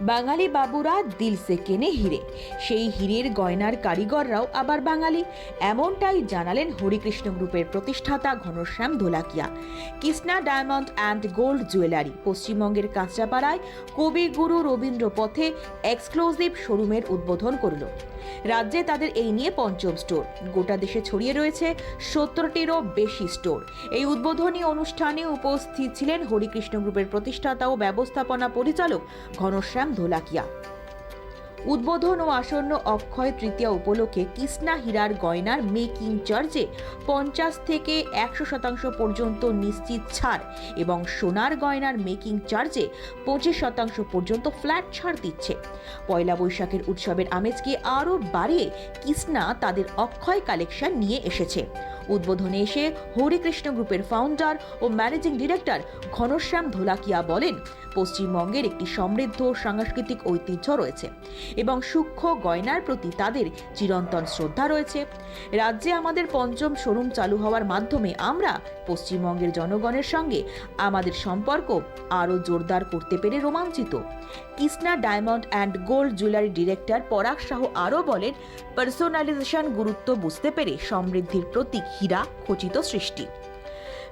বাঙালি বাবুরা দিলসে কেনে হিরে। সেই হিরের গয়নার কারিগররাও আবার বাঙালি। এমনটাই জানালেন হরিকৃষ্ণ গ্রুপের প্রতিষ্ঠাতা Ghanshyam Dholakia. Krishna diamond and gold jewellery, পশ্চিমবঙ্গের কাঁচরাপাড়ায় কবিগুরু রবীন্দ্র পথে এক্সক্লুসিভ শোরুমের উদ্বোধন করল। রাজ্যে তাদের এই নিয়ে পঞ্চম স্টোর। গোটা দেশে ছড়িয়ে রয়েছে সত্তরটিরও বেশি স্টোর। এই উদ্বোধনী অনুষ্ঠানে উপস্থিত ছিলেন হরিকৃষ্ণ গ্রুপের প্রতিষ্ঠাতা ও ব্যবস্থাপনা পরিচালক ঘনশ্যাম ধোলাকিয়া। উদ্বোধন ও আসন্ন অক্ষয় তৃতীয়া উপলক্ষে কৃষ্ণা হীরার গয়নার মেকিং চার্জে পঞ্চাশ থেকে একশো শতাংশ পর্যন্ত নিশ্চিত ছাড় এবং সোনার গয়নার মেকিং চার্জে পঁচিশ শতাংশ পর্যন্ত ফ্ল্যাট ছাড় দিচ্ছে। পয়লা বৈশাখের উৎসবের আমেজকে আরও বাড়িয়ে কৃষ্ণা তাদের অক্ষয় কালেকশন নিয়ে এসেছে। উদ্বোধনে এসে হরিকৃষ্ণ গ্রুপের ফাউন্ডার ও ম্যানেজিং ডিরেক্টর ঘনশ্যাম ধোলাকিয়া বলেন, পশ্চিমবঙ্গের একটি সমৃদ্ধ সাংস্কৃতিক ঐতিহ্য রয়েছে এবং সূক্ষ্ম গয়নার প্রতি তাদের চিরন্তন শ্রদ্ধা রয়েছে। রাজ্যে আমাদের পঞ্চম শোরুম চালু হওয়ার মাধ্যমে আমরা পশ্চিমবঙ্গের জনগণের সঙ্গে আমাদের সম্পর্ক আরও জোরদার করতে পেরে রোমাঞ্চিত। Krishna diamond and gold jewellery director Parag Shah আরও বলেন পার্সোনালাইজেশন গুরুত্ব বুঝতে পেরে সমৃদ্ধির প্রতীক হীরা খচিত সৃষ্টি।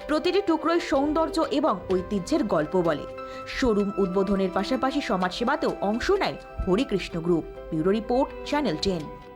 প্রতিটি টুকরোয় সৌন্দর্য এবং ঐতিহ্যের গল্প বলে। শোরুম উদ্বোধনের পাশাপাশি সমাজসেবাতেও অংশ নেয় Harikrishna group. Bureau report, channel ten.